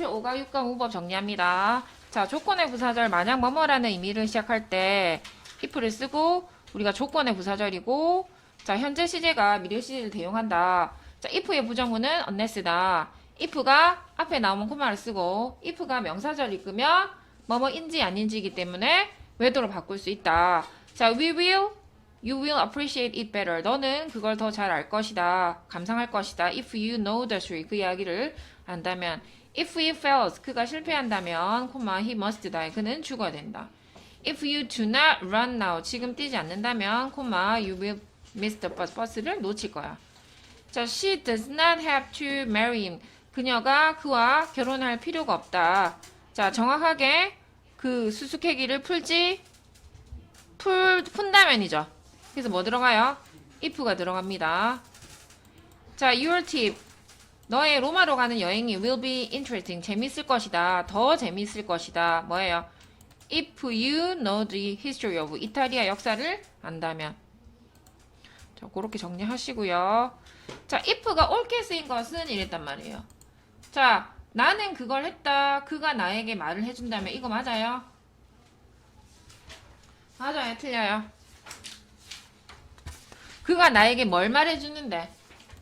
타이틀 5가 6강 우법 정리합니다. 자, 조건의 부사절 만약 뭐뭐라는 의미를 시작할 때 if를 쓰고 우리가 조건의 부사절이고 자, 현재 시제가 미래 시제를 대용한다. 자, if의 부정문은 unless다. if가 앞에 나오면 코마를 쓰고 if가 명사절 이끄면 뭐뭐인지 아닌지이기 때문에 외도로 바꿀 수 있다. 자, we will You will appreciate it better. 너는 그걸 더 잘 알 것이다. 감상할 것이다. If you know the truth. 그 이야기를 안다면. If he fails. 그가 실패한다면, 콤마, he must die. 그는 죽어야 된다. If you do not run now. 지금 뛰지 않는다면, 콤마, you will miss the bus. 버스를 놓칠 거야. 자, she does not have to marry him. 그녀가 그와 결혼할 필요가 없다. 자, 정확하게 그 수수께끼를 풀지, 풀, 푼다면이죠. 그래서 뭐 들어가요? if가 들어갑니다. 자, your tip. 너의 로마로 가는 여행이 will be interesting. 재밌을 것이다. 더 재밌을 것이다. 뭐예요? If you know the history of 이탈리아 역사를 안다면. 자, 그렇게 정리하시고요. 자, if가 옳게 쓰인 것은 이랬단 말이에요. 자, 나는 그걸 했다. 그가 나에게 말을 해준다면 이거 맞아요? 맞아요? 틀려요? 그가 나에게 뭘 말해주는데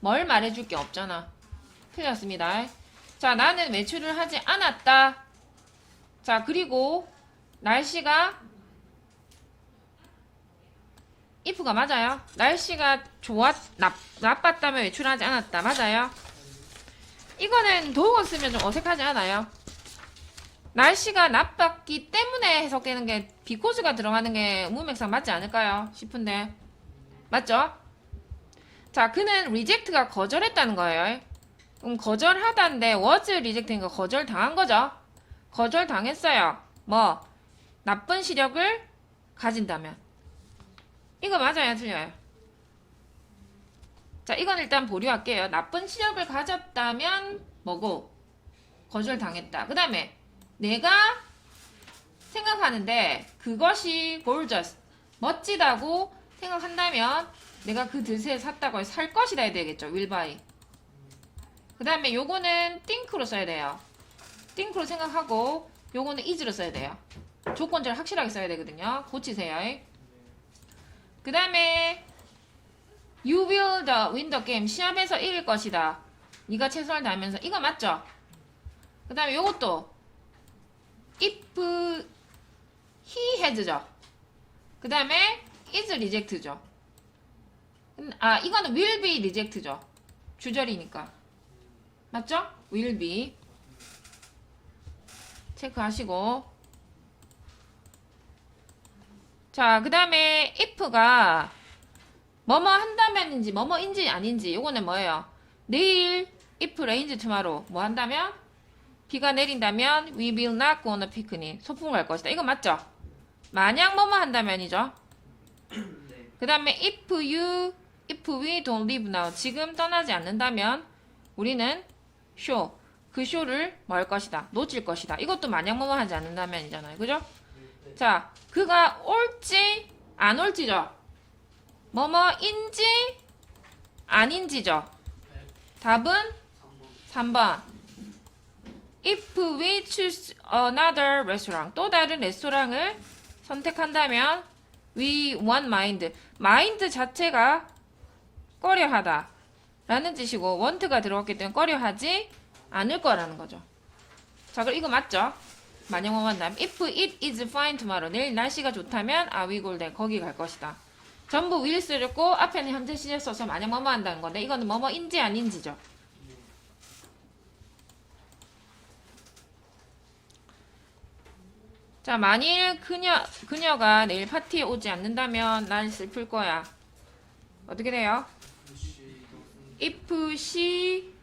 뭘 말해줄 게 없잖아. 틀렸습니다. 자, 나는 외출을 하지 않았다. 자, 그리고 날씨가 if가 맞아요. 날씨가 좋았 나, 나빴다면 외출하지 않았다. 맞아요. 이거는 도우가 쓰면 좀 어색하지 않아요? 날씨가 나빴기 때문에 해석되는 게 비코즈가 들어가는 게 의문맥상 맞지 않을까요? 싶은데 맞죠? 자, 그는 reject가 거절했다는 거예요. 그럼 거절하다인데 was reject니까 거절당한 거죠. 거절당했어요. 뭐 나쁜 시력을 가진다면 이거 맞아요, 틀려요? 자, 이건 일단 보류할게요. 나쁜 시력을 가졌다면 뭐고 거절당했다. 그 다음에 내가 생각하는데 그것이 gorgeous 멋지다고 생각한다면 내가 그 드세 샀다고 살 것이다 해야 되겠죠. will buy. 그 다음에 요거는 think로 써야 돼요. think로 생각하고 요거는 is로 써야 돼요. 조건절 확실하게 써야 되거든요. 고치세요. 그 다음에 You will the win the game. 시합에서 이길 것이다. 네가 최선을 다하면서 이거 맞죠? 그 다음에 요것도 if he has죠. 그 다음에 is reject죠. 아 이거는 will be reject죠. 주절이니까. 맞죠? will be. 체크하시고. 자, 그 다음에 if가 뭐뭐 한다면인지 뭐뭐인지 아닌지 요거는 뭐예요? 내일 if rains tomorrow 뭐 한다면 비가 내린다면 we will not go on a picnic 소풍 갈 것이다. 이거 맞죠? 만약 뭐뭐 한다면이죠. 그 다음에 if you if we don't leave now 지금 떠나지 않는다면 우리는 show 그 쇼를 뭐 할 것이다 놓칠 것이다. 이것도 만약 뭐뭐 하지 않는다면이잖아요. 그죠? 자 그가 올지 안 올지죠? 뭐뭐인지 아닌지죠? 답은 3번. If we choose another restaurant 또 다른 레스토랑을 선택한다면 we want mind. 마인드 자체가 꺼려하다 라는 뜻이고 want가 들어갔기 때문에 꺼려하지 않을 거라는 거죠. 자, 그럼 이거 맞죠? 뭐 만남 if it is fine tomorrow 내일 날씨가 좋다면 I will go there 거기 갈 것이다. 전부 will 쓰였고 앞에는 현재 시제 써서 만약 뭐뭐 한다는 건데 이거는 뭐뭐인지 아닌지죠. 자, 만일 그녀 그녀가 내일 파티에 오지 않는다면 난 슬플 거야. 어떻게 돼요? If she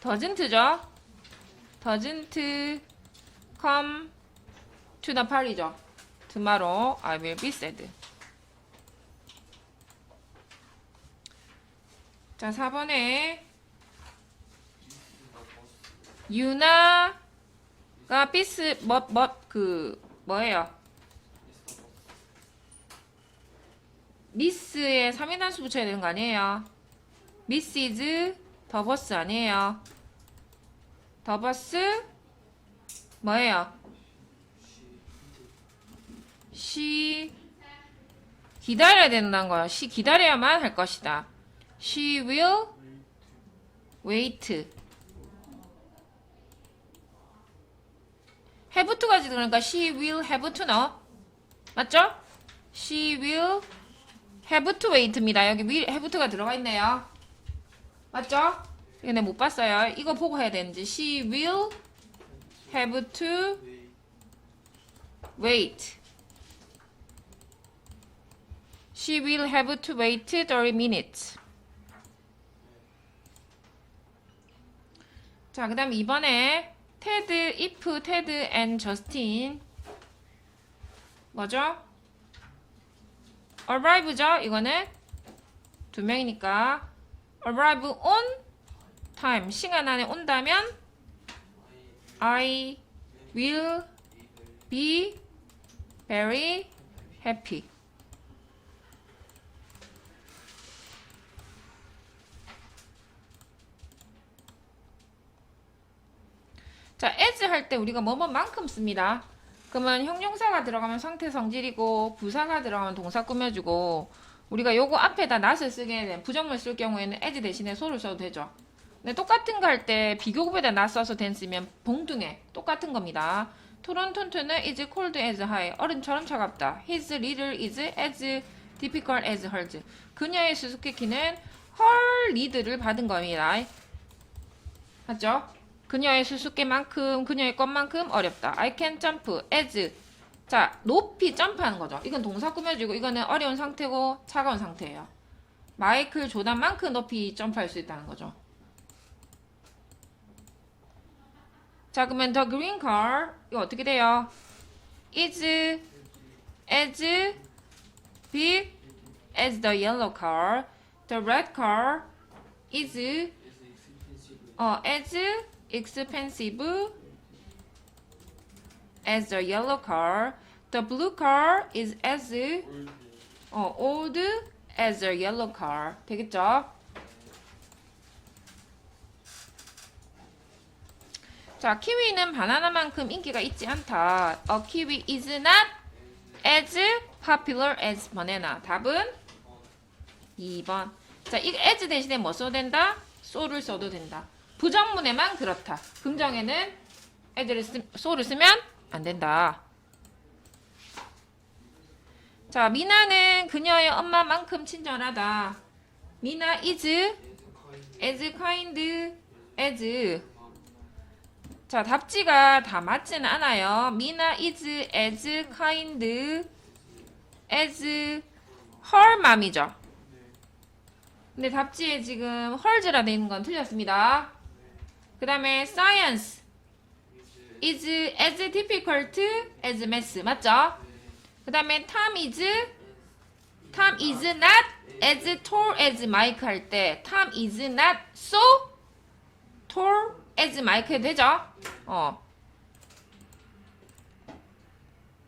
doesn't죠. doesn't come to the party죠. tomorrow I will be sad. 자, 4번에 유나가 비스 뭐뭐그 뭐예요? 미스에 3인 단수 붙여야 되는 거 아니에요? Mrs. 더버스 아니에요. 더버스 뭐예요? She 기다려야 된다는 거야. She 기다려야만 할 것이다. She will wait. have to가 들어가니까 she will have to 넣어. 맞죠? She will have to wait입니다. 여기 will have to가 들어가 있네요. 맞죠? 이거 내가 못 봤어요. 이거 보고 해야 되는지. She will have to wait. She will have to wait 30 minutes. 자, 그 다음 이번에 테드, if, 테드, and 저스틴 뭐죠? Arrive죠? 이거는 두 명이니까 arrive on time 시간 안에 온다면 I will be very happy. 자, as 할 때 우리가 뭐뭐만큼 씁니다. 그러면 형용사가 들어가면 상태 성질이고 부사가 들어가면 동사 꾸며주고 우리가 요거 앞에다 not을 쓰게 된 부정물 쓸 경우에는 as 대신에 so를 써도 되죠. 근데 똑같은 거 할 때 비교급에다 not 써서 된 쓰면 봉둥에 똑같은 겁니다. 토론톤트는 is cold as high 얼음처럼 차갑다. His little is as difficult as hers. 그녀의 수수께끼는 헐 리드를 받은 겁니다. 맞죠? 그녀의 수수께만큼 그녀의 것만큼 어렵다. I can jump as 자 높이 점프하는 거죠. 이건 동사 꾸며주고 이거는 어려운 상태고 차가운 상태예요. 마이클 조단만큼 높이 점프할 수 있다는 거죠. 자 그러면 the green car 이거 어떻게 돼요? is as big as the yellow car. The red car is 어 as expensive as the yellow car. The blue car is as 어, old as the yellow car. 되겠죠? 자, 키위는 바나나만큼 인기가 있지 않다. A kiwi is not as popular as banana. 답은 2번. 자, 이 as 대신에 뭐 써도 된다? so를 써도 된다. 부정문에만 그렇다. 긍정에는 as를 쓰, so를 쓰면 안 된다. 자, 미나는 그녀의 엄마만큼 친절하다. 미나 is as kind as 자, 답지가 다 맞지는 않아요. 미나 is as kind as her mom이죠. 근데 답지에 지금 her's라 돼 있는 건 틀렸습니다. 그 다음에 science is as difficult as math 맞죠? 그 다음에 Tom is Tom is not as tall as Mike 할 때 Tom is not so tall as Mike 해도 되죠? 어.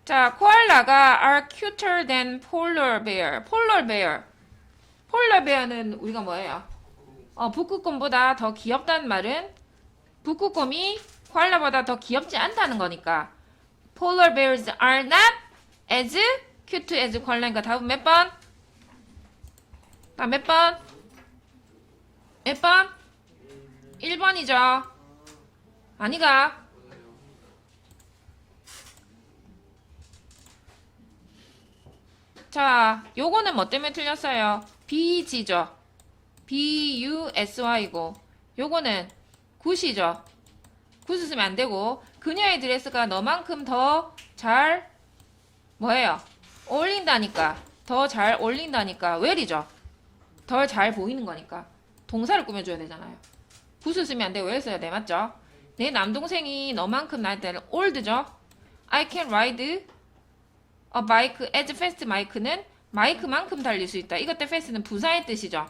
자, 코알라가 are cuter than polar bear. polar bear. polar bear는 우리가 뭐예요? 어, 북극곰보다 더 귀엽다는 말은 북극곰이 코알라보다 더 귀엽지 않다는 거니까 polar bears are not as cute as koala니까 답은 몇 번? 다몇 번? 몇 번? 1번이죠. 아니가. 자, 요거는 뭐 때문에 틀렸어요? BG죠. B-U-S-Y고. 요거는 굿이죠. 굿을 쓰면 안 되고. 그녀의 드레스가 너만큼 더 잘, 뭐예요? 어울린다니까. 더 잘 어울린다니까. 웰이죠. 덜 잘 보이는 거니까. 동사를 꾸며줘야 되잖아요. 굿을 쓰면 안 되고 웰 써야 돼. 맞죠? 내 남동생이 너만큼 날 때는 올드죠. I can ride a bike as fast 마이크는 마이크만큼 달릴 수 있다. 이것 때 fast는 부사의 뜻이죠.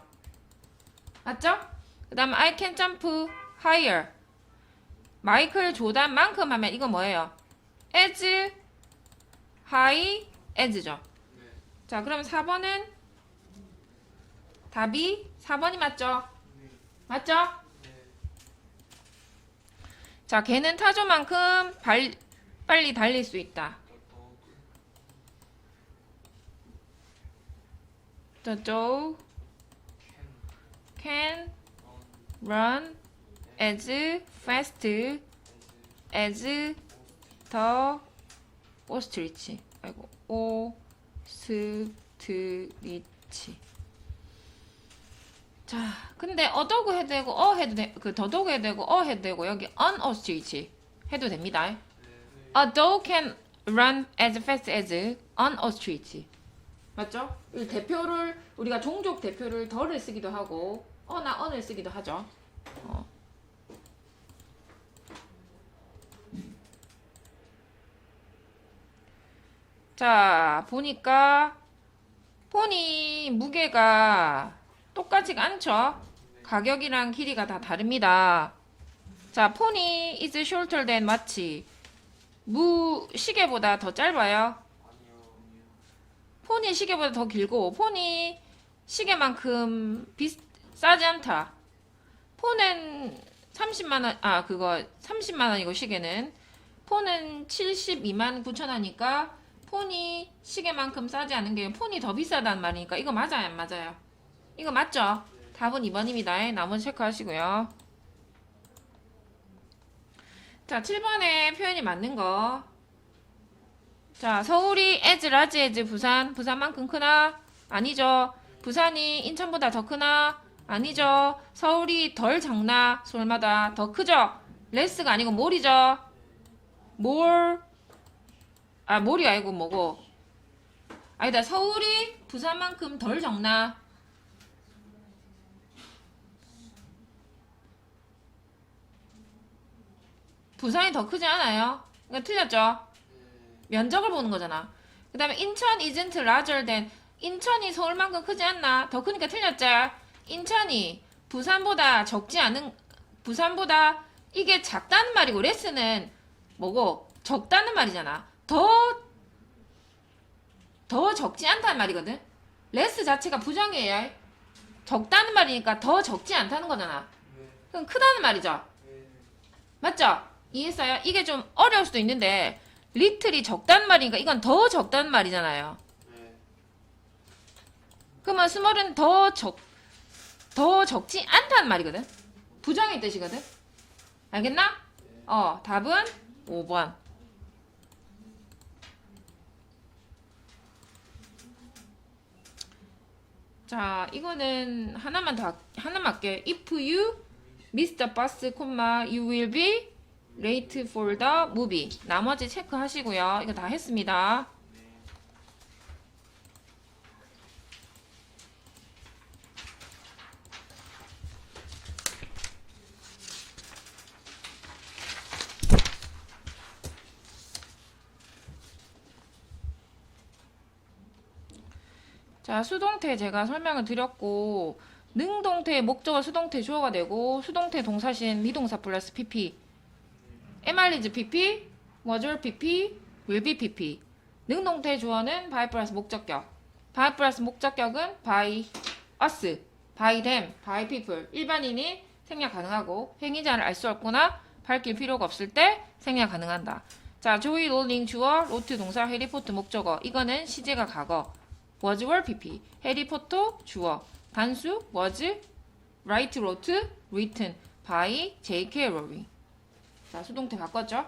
맞죠? 그 다음 I can jump higher. 마이클 조단만큼 하면 이거 뭐예요? as high as죠. 자, 그럼 4번은 답이 4번이 맞죠? 맞죠? 자, 걔는 타조만큼 발, 빨리 달릴 수 있다. The dog can run as fast as the ostrich. 아이고, 오스트리치. 자, 근데 어도그 해도 되고 어 해도 돼, 그 더도그 해도 되고 어 해도 되고 여기 on ostrich 해도 됩니다. A dog can run as fast as an ostrich. 맞죠? 이 대표를 우리가 종족 대표를 더를 쓰기도 하고 어나 언을 쓰기도 하죠. 어. 자 보니까 폰이 무게가 똑같지가 않죠. 가격이랑 길이가 다 다릅니다. 자 폰이 is shorter than watch. 무 시계보다 더 짧아요. 폰이 시계보다 더 길고 폰이 시계만큼 비싸 싸지 않다. 폰은 30만 원, 아 그거 30만 원이고 시계는 폰은 72만 9천 원이니까 폰이 시계만큼 싸지 않은 게 폰이 더 비싸단 말이니까 이거 맞아요 안 맞아요? 이거 맞죠? 답은 2번입니다. 나머지 체크하시고요. 자 7번에 표현이 맞는 거. 자 서울이 as large as 부산 부산만큼 크나? 아니죠. 부산이 인천보다 더 크나? 아니죠. 서울이 덜 작나? 서울마다 더 크죠. 레스가 아니고 몰이죠. 몰. 아 몰이 아니고 뭐고? 아니다. 서울이 부산만큼 덜 적나? 부산이 더 크지 않아요? 그러니까 틀렸죠. 면적을 보는 거잖아. 그 다음에 인천 isn't larger than 인천이 서울만큼 크지 않나? 더 크니까 틀렸죠. 인천이 부산보다 적지 않은 부산보다 이게 작다는 말이고 레스는 뭐고 적다는 말이잖아. 더 더 적지 않다는 말이거든. 레스 자체가 부정이에요. 적다는 말이니까 더 적지 않다는 거잖아. 그럼 크다는 말이죠. 맞죠? 이해했어요? 이게 좀 어려울 수도 있는데 리틀이 적다는 말이니까 이건 더 적다는 말이잖아요. 그러면 스몰은 더 적, 더 적지 않다는 말이거든. 부정의 뜻이거든. 알겠나? 어, 답은 5번. 자, 이거는 하나만 더, 할- 하나만 할게. If you miss the bus, you will be late for the movie. 나머지 체크하시고요. 이거 다 했습니다. 자, 수동태 제가 설명을 드렸고, 능동태의 목적어 수동태 주어가 되고, 수동태 동사신 미동사 플러스 PP. MR이즈 PP, was PP, will be PP. 능동태 주어는 by 플러스 목적격. by 플러스 목적격은 by us, by them, by people. 일반인이 생략 가능하고, 행위자를 알 수 없거나 밝힐 필요가 없을 때 생략 가능한다. 자, 조이 롤링 주어, 로트 동사, 해리포트 목적어. 이거는 시제가 과거. Was were pp 해리포터 주어 단수 was write wrote written by J.K. Rowling 자 수동태 바꿨죠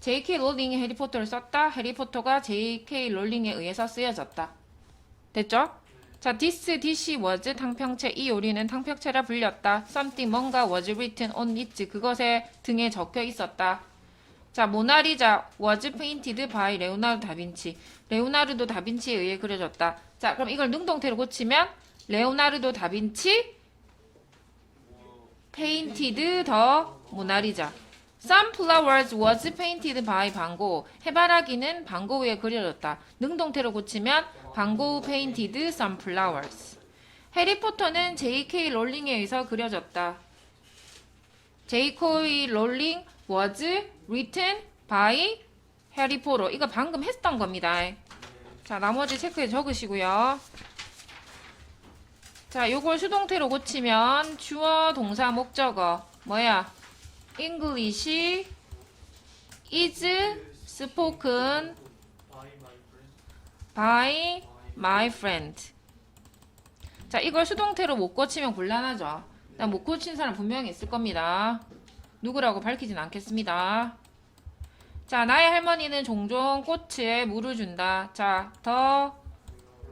J.K. 롤링이 해리포터를 썼다 해리포터가 J.K. 롤링에 의해서 쓰여졌다 됐죠? 자 this, this was 탕평체 이 요리는 탕평체라 불렸다 something 뭔가 was written on it 그것에 등에 적혀 있었다 자, 모나리자 was painted by 레오나르도 다빈치. 레오나르도 다빈치에 의해 그려졌다. 자, 그럼 이걸 능동태로 고치면 레오나르도 다빈치 painted the 모나리자. Some flowers was painted by 방고. 해바라기는 방고 위에 그려졌다. 능동태로 고치면 방고 painted some flowers. 해리포터는 J.K. 롤링에 의해서 그려졌다. J.K. 롤링 was written by 해리 포터. 이거 방금 했던 겁니다. 자, 나머지 체크해 적으시고요. 자, 요걸 수동태로 고치면 주어, 동사, 목적어. 뭐야? English is spoken by my friend. 자, 이걸 수동태로 못 고치면 곤란하죠. 일단 못 고친 사람 분명히 있을 겁니다. 누구라고 밝히진 않겠습니다. 자, 나의 할머니는 종종 꽃에 물을 준다. 자, the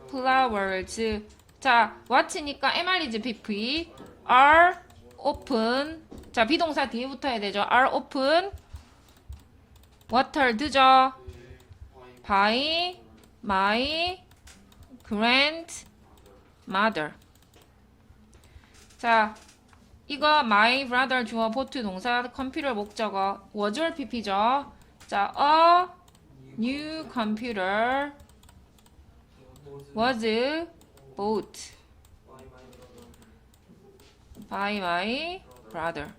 flowers. 자, what이니까 MR이지 PP. are open. 자, 비동사 뒤에 붙어야 되죠. are open. watered 죠. by my grandmother. 자, 이거 my brother 주어 보트 동사 컴퓨터 목적어 워즈월 PP죠. 자, a new computer was bought by my brother.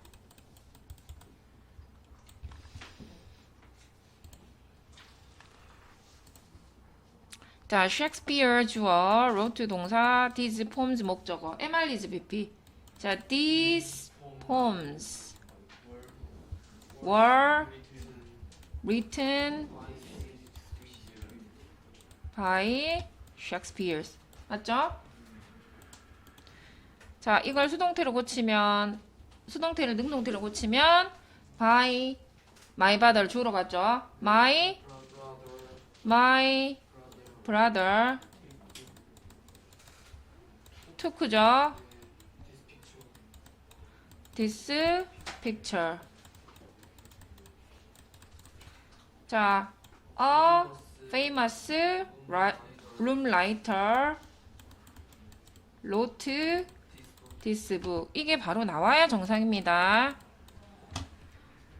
자, 셰익스피어 주어, wrote 동사, these poems 목적어, MR리즈 BP. 자, these poems were written by Shakespeare. 맞죠? 자, 이걸 수동태로 고치면 수동태를 능동태로 고치면 by my brother 주로 갔죠. my my brother took죠. This picture. 자, a famous room writer wrote this book. 이게 바로 나와야 정상입니다.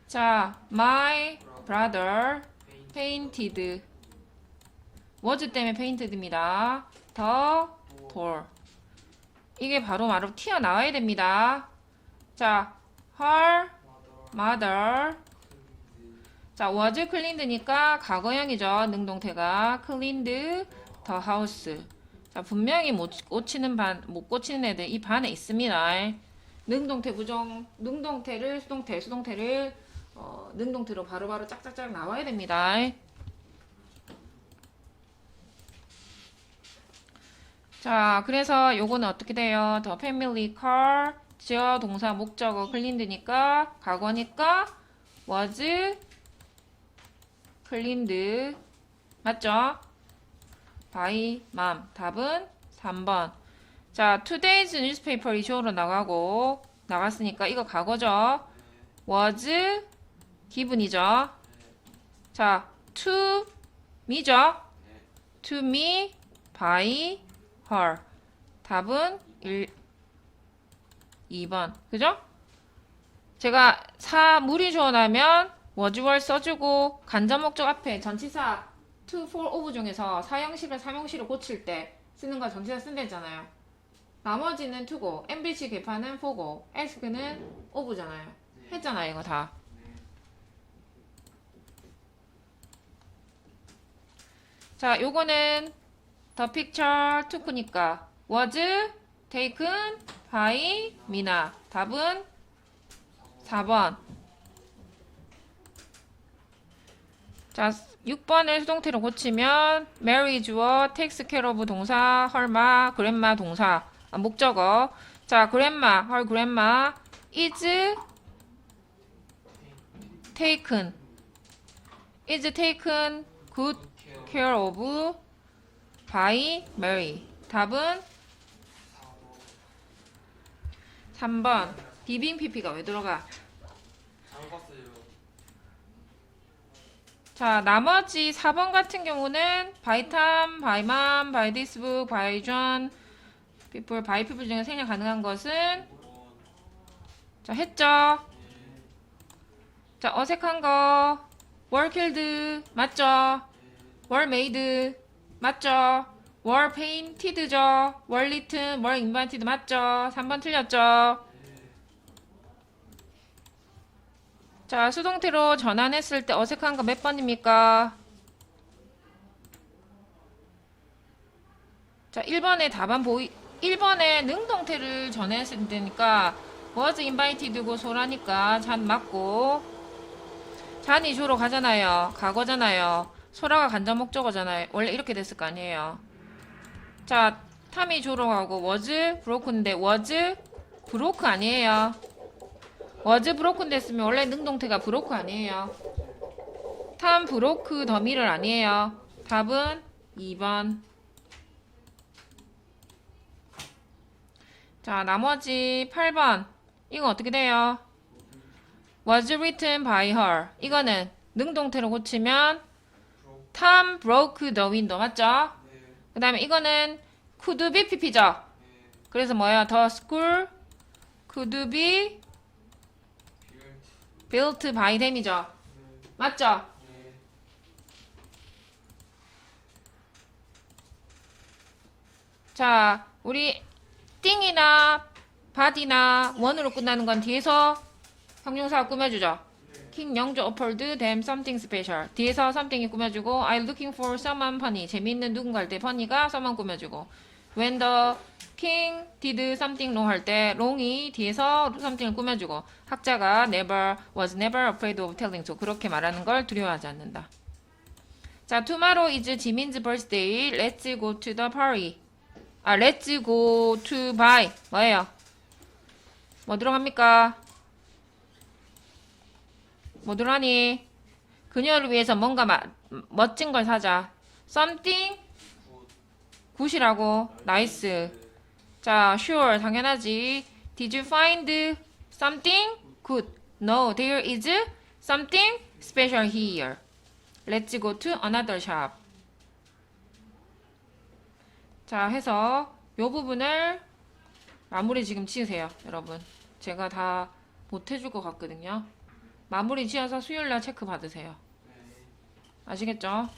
자, my brother painted. was 때문에 painted입니다. the door. 이게 바로 바로 튀어나와야 됩니다. 자, her mother. 자, was cleaned니까 과거형이죠. 능동태가 cleaned the house. 자, 분명히 못 고치는 반, 못 고치는 애들 이 반에 있습니다. 능동태 부정, 능동태를 수동태, 수동태를 어, 능동태로 바로 바로 짝짝짝 나와야 됩니다. 자, 그래서 요거는 어떻게 돼요? The family car, 지어 동사 목적어 클린드니까 과거니까 was cleaned 맞죠? by mom. 답은 3번. 자 today's newspaper이 주어로 나가고 나갔으니까 이거 과거죠? was 기분이죠? 자 to me죠? to me by her. 답은 1 2번 그죠? 제가 사 물이 주어나면 워즈월 써주고 간접 목적 앞에 전치사 to, for, of 중에서 사형식을 삼형식으로 고칠 때 쓰는 거 전치사 쓴다잖아요. 나머지는 to고, MBC 개파는 for고, ask는 of잖아요. 했잖아요, 이거 다. 자, 요거는 the picture took니까 was taken by 미나. 답은 4번. 자, 6번을 수동태로 고치면 Mary 주어, takes care of 동사, her마, grandma 동사, 아, 목적어. 자, grandma, her grandma is taken. is taken good care of by Mary. 답은 3번. 비빙 PP가 왜 들어가? 자, 나머지 4번 같은 경우는 book, by John, people, by people 중에 생략 가능한 것은 자, 했죠. 자, 어색한 거 killed 맞죠? made 맞죠? Were painted죠? were written, were invented 맞죠? 3번 틀렸죠? 자, 수동태로 전환했을 때 어색한 거 몇 번입니까? 자, 1번에 답안 보이, 1번에 능동태를 전했을 때니까 was invited고 소라니까 잔 맞고 잔이 주로 가잖아요. 과거잖아요. 소라가 간접 목적어잖아요. 원래 이렇게 됐을 거 아니에요. 자, 탐이 가고 was broken인데 was broke 아니에요. was broken 됐으면 원래 능동태가 broke 아니에요. 탐 broke 더미를 아니에요. 답은 2번. 자, 나머지 8번. 이거 어떻게 돼요? was written by her. 이거는 능동태로 고치면 Tom broke the window. 맞죠? 네. 그 다음에 이거는 could be pp죠? 네. 그래서 뭐예요? The school could be built by them이죠? 네. 맞죠? 네. 자, 우리 띵이나 바디나 원으로 끝나는 건 뒤에서 형용사가 꾸며주죠. 킹 영조 offered them something special. 뒤에서 something이 꾸며주고 I'm looking for someone funny. 재미있는 누군가 할 때 funny가 someone 꾸며주고 When the king did something wrong 할 때 wrong이 뒤에서 something을 꾸며주고 학자가 never was never afraid of telling so 그렇게 말하는 걸 두려워하지 않는다. 자, tomorrow is 지민's birthday. Let's go to the party. 아, let's go to buy. 뭐예요? 뭐 들어갑니까? 뭐 들어가니? 그녀를 위해서 뭔가 마, 멋진 걸 사자. something 굿. 굿이라고. 나이스. 자, sure. 당연하지. Did you find something good? No, there is something special here. Let's go to another shop. 자, 해서 요 부분을 마무리 지금 지으세요, 여러분. 제가 다 못 해줄 것 같거든요. 마무리 지어서 수요일 날 체크 받으세요. 네. 아시겠죠?